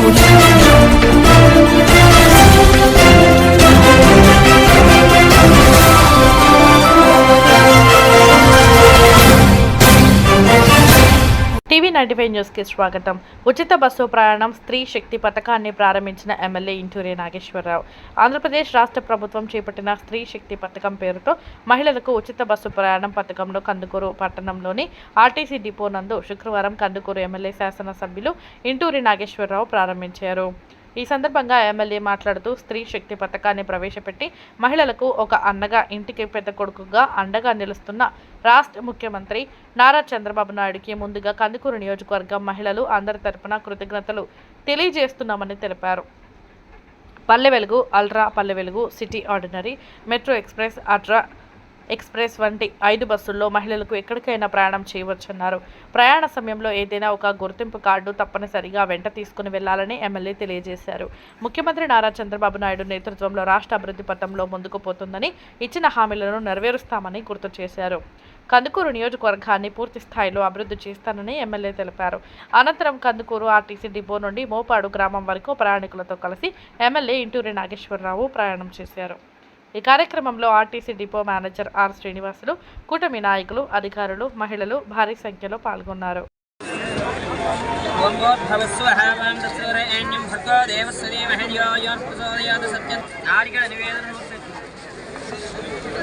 Saúde. Ninety five న్యూస్కి స్వాగతం. ఉచిత బస్సు ప్రయాణం స్త్రీ శక్తి పథకాన్ని ప్రారంభించిన ఎమ్మెల్యే ఇంటూరి నాగేశ్వరరావు. ఆంధ్రప్రదేశ్ రాష్ట్ర ప్రభుత్వం చేపట్టిన స్త్రీ శక్తి పథకం పేరుతో మహిళలకు ఉచిత బస్సు ప్రయాణం పథకంలో కందుకూరు పట్టణంలోని ఆర్టీసీ డిపో నందు శుక్రవారం కందుకూరు ఎమ్మెల్యే శాసనసభ్యులు ఇంటూరి నాగేశ్వరరావు ప్రారంభించారు. ఈ సందర్భంగా ఎమ్మెల్యే మాట్లాడుతూ స్త్రీ శక్తి పథకాన్ని ప్రవేశపెట్టి మహిళలకు ఒక అన్నగా ఇంటికి పెద్ద కొడుకుగా అండగా నిలుస్తున్న రాష్ట్ర ముఖ్యమంత్రి నారా చంద్రబాబు నాయుడుకి ముందుగా కందుకూరు నియోజకవర్గం మహిళలు అందరి తరపున కృతజ్ఞతలు తెలియజేస్తున్నామని తెలిపారు. పల్లె Velugu ultra Palle Velugu city ordinary metro express ultra express వంటి ఐదు బస్సుల్లో మహిళలకు ఎక్కడికైనా ప్రయాణం చేయవచ్చన్నారు. ప్రయాణ సమయంలో ఏదైనా ఒక గుర్తింపు కార్డు తప్పనిసరిగా వెంట తీసుకుని వెళ్ళాలని ఎమ్మెల్యే తెలియజేశారు. ముఖ్యమంత్రి నారా చంద్రబాబు నాయుడు నేతృత్వంలో రాష్ట్ర అభివృద్ధి పథంలో ముందుకు పోతుందని ఇచ్చిన హామీలను నెరవేరుస్తామని గుర్తు చేశారు. కందుకూరు నియోజకవర్గాన్ని పూర్తి స్థాయిలో అభివృద్ధి చేస్తానని ఎమ్మెల్యే తెలిపారు. అనంతరం కందుకూరు ఆర్టీసీ డిపో నుండి మోపాడు గ్రామం వరకు ప్రయాణికులతో కలిసి ఎమ్మెల్యే ఇంటూరి నాగేశ్వరరావు ప్రయాణం చేశారు. ఈ కార్యక్రమంలో RTC depot manager R Srinivasulu కూటమి నాయకులు అధికారులు మహిళలు భారీ సంఖ్యలో పాల్గొన్నారు.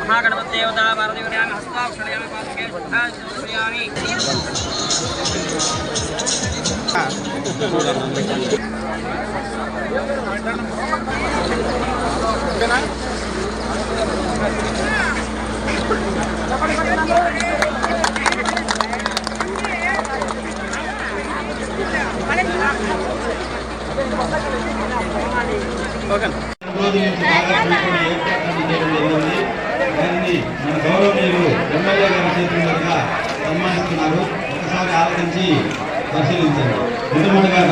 మహాగణపతి దేవతా భారతీయామి హస్తాక్షరయామి బాగా చూసుకుని ఏర్పాట్లు చేయడం సన్మానిస్తున్నారు ఒకసారి ఆలోచించి పరిశీలించండి మొట్టమొదటిగా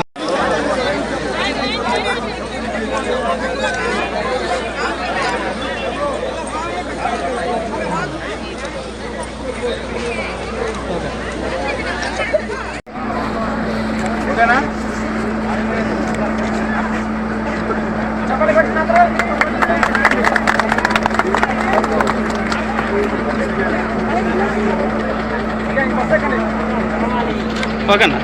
ఓకేనా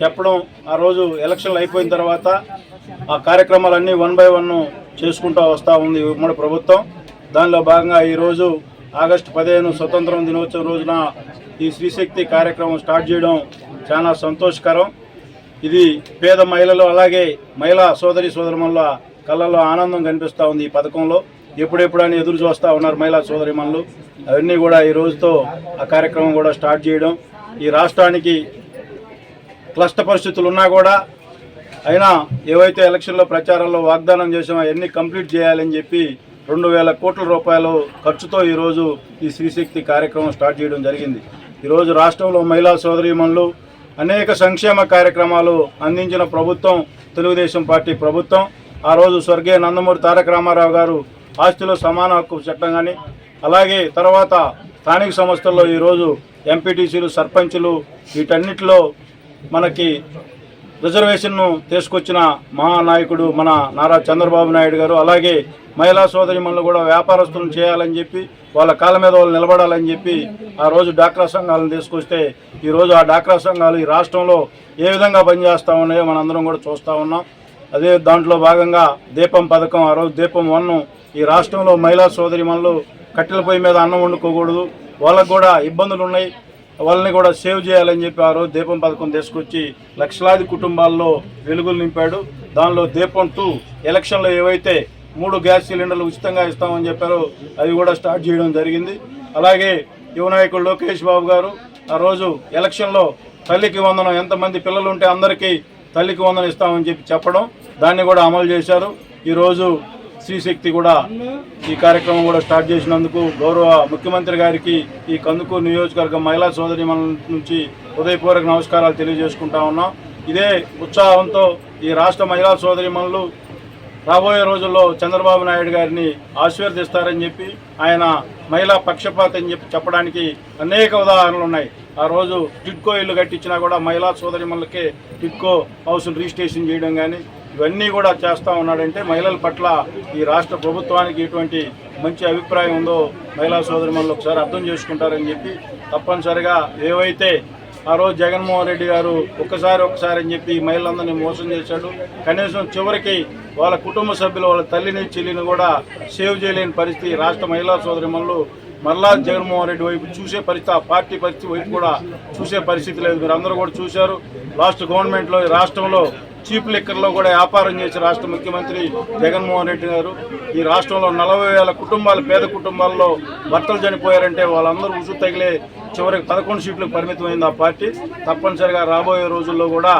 చెప్పడం ఆ రోజు ఎలక్షన్లు అయిపోయిన తర్వాత ఆ కార్యక్రమాలన్నీ వన్ బై వన్ చేసుకుంటూ వస్తూ ఉంది ఉమ్మడి ప్రభుత్వం. దానిలో భాగంగా ఈరోజు ఆగస్టు పదిహేను స్వతంత్రం దినోత్సవం రోజున ఈ శ్రీశక్తి కార్యక్రమం స్టార్ట్ చేయడం చాలా సంతోషకరం. ఇది పేద మహిళలు అలాగే మహిళా సోదరి సోదరిమల్ల కళ్ళల్లో ఆనందం కనిపిస్తూ ఉంది ఈ పథకంలో. ఎప్పుడెప్పుడు అని ఎదురు చూస్తూ ఉన్నారు మహిళా సోదరిమణులు. అవన్నీ కూడా ఈ రోజుతో ఆ కార్యక్రమం కూడా స్టార్ట్ చేయడం. ఈ రాష్ట్రానికి క్లష్ట పరిస్థితులు ఉన్నా కూడా అయినా ఏవైతే ఎలక్షన్లో ప్రచారంలో వాగ్దానం చేసామో అవన్నీ కంప్లీట్ చేయాలని చెప్పి రెండు వేల కోట్ల రూపాయలు ఖర్చుతో ఈరోజు ఈ శ్రీశక్తి కార్యక్రమం స్టార్ట్ చేయడం జరిగింది. ఈరోజు రాష్ట్రంలో మహిళా సోదరీమణులు అనేక సంక్షేమ కార్యక్రమాలు అందించిన ప్రభుత్వం తెలుగుదేశం పార్టీ ప్రభుత్వం ఆ రోజు స్వర్గీయ నందమూరి తారక రామారావు గారు ఆస్తిలో సమాన హక్కు చట్టం కానీ అలాగే తర్వాత స్థానిక సంస్థల్లో ఈరోజు ఎంపీటీసీలు సర్పంచులు వీటన్నిటిలో మనకి రిజర్వేషన్ను తీసుకొచ్చిన మహానాయకుడు మన నారా చంద్రబాబు నాయుడు గారు అలాగే మహిళా సోదరిమణులు కూడా వ్యాపారస్తులను చేయాలని చెప్పి వాళ్ళ కాళ్ళ మీద వాళ్ళు నిలబడాలని చెప్పి ఆ రోజు డాక్రా సంఘాలను తీసుకొస్తే ఈరోజు ఆ డాక్రా సంఘాలు ఈ రాష్ట్రంలో ఏ విధంగా పనిచేస్తూ ఉన్నాయో మనందరం కూడా చూస్తూ ఉన్నాం. అదే దాంట్లో భాగంగా దీపం పథకం ఆ రోజు దీపం వన్ను ఈ రాష్ట్రంలో మహిళా సోదరిమణులు కట్టెల పొయ్యి మీద అన్నం వండుకోకూడదు. వాళ్ళకు కూడా ఇబ్బందులు ఉన్నాయి. వాళ్ళని కూడా సేవ్ చేయాలని చెప్పి ఆ రోజు దీపం పథకం తీసుకొచ్చి లక్షలాది కుటుంబాల్లో వెలుగులు నింపాడు. దానిలో దీపం టూ ఎలక్షన్లో ఏవైతే మూడు గ్యాస్ సిలిండర్లు ఉచితంగా ఇస్తామని చెప్పారో అవి కూడా స్టార్ట్ చేయడం జరిగింది. అలాగే యువ నాయకుడు లోకేష్ బాబు గారు ఆ రోజు ఎలక్షన్లో తల్లికి వందనం ఎంతమంది పిల్లలు ఉంటే అందరికీ తల్లికి వందనం ఇస్తామని చెప్పి చెప్పడం దాన్ని కూడా అమలు చేశారు. ఈరోజు శ్రీశక్తి కూడా ఈ కార్యక్రమం కూడా స్టార్ట్ చేసినందుకు గౌరవ ముఖ్యమంత్రి గారికి ఈ కందుకూరు నియోజకవర్గం మహిళా సోదరి నుంచి హృదయపూర్వక నమస్కారాలు తెలియజేసుకుంటా ఉన్నాం. ఇదే ఉత్సాహంతో ఈ రాష్ట్ర మహిళా సోదరిమణులు రాబోయే రోజుల్లో చంద్రబాబు నాయుడు గారిని ఆశీర్వదిస్తారని చెప్పి ఆయన మహిళా పక్షపాత అని చెప్పి చెప్పడానికి అనేక ఉదాహరణలు ఉన్నాయి. ఆ రోజు టిట్కో ఇల్లు కట్టించినా కూడా మహిళా సోదరిమణులకే టిట్కో హౌస్ రిజిస్ట్రేషన్ చేయడం కానీ ఇవన్నీ కూడా చేస్తూ ఉన్నాడంటే మహిళల పట్ల ఈ రాష్ట్ర ప్రభుత్వానికి ఎటువంటి మంచి అభిప్రాయం ఉందో మహిళా సోదరిమణులు ఒకసారి అర్థం చేసుకుంటారని చెప్పి తప్పనిసరిగా ఏవైతే ఆ రోజు జగన్మోహన్ రెడ్డి గారు ఒక్కసారి ఒక్కసారి అని చెప్పి మహిళలందరినీ మోసం చేశాడు కనీసం చివరికి వాళ్ళ కుటుంబ సభ్యులు వాళ్ళ తల్లిని చెల్లిని కూడా సేవ్ చేయలేని పరిస్థితి రాష్ట్ర మహిళా సోదరిమణులు మరలా జగన్మోహన్ రెడ్డి వైపు చూసే పరిస్థితి ఆ పార్టీ పరిస్థితి వైపు కూడా చూసే పరిస్థితి లేదు. మీరు అందరూ కూడా చూశారు. లాస్ట్ గవర్నమెంట్లో ఈ రాష్ట్రంలో చీప్ లిక్కర్లో కూడా వ్యాపారం చేసి రాష్ట్ర ముఖ్యమంత్రి జగన్మోహన్ రెడ్డి గారు. ఈ రాష్ట్రంలో నలభై వేల కుటుంబాలు పేద కుటుంబాల్లో భర్తలు చనిపోయారంటే వాళ్ళందరూ ఉసు తగిలే చివరికి పదకొండు సీట్లకు పరిమితమైంది ఆ పార్టీ. తప్పనిసరిగా రాబోయే రోజుల్లో కూడా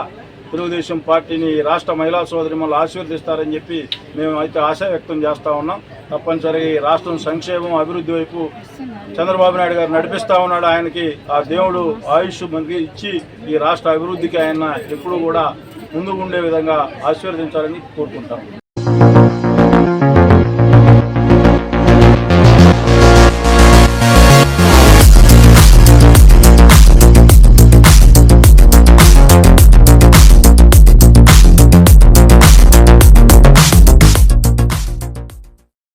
తెలుగుదేశం పార్టీని రాష్ట్ర మహిళా సోదరి మళ్ళీ ఆశీర్వదిస్తారని చెప్పి మేము అయితే ఆశ వ్యక్తం చేస్తూ ఉన్నాం. తప్పనిసరిగా ఈ రాష్ట్రం సంక్షేమం అభివృద్ధి వైపు చంద్రబాబు నాయుడు గారు నడిపిస్తూ ఉన్నాడు. ఆయనకి ఆ దేవుడు ఆయుష్ మనకి ఇచ్చి ఈ రాష్ట్ర అభివృద్ధికి ఆయన ఎప్పుడూ కూడా ముందుకు ఉండే విధంగా ఆశీర్వదించాలని కోరుకుంటాం.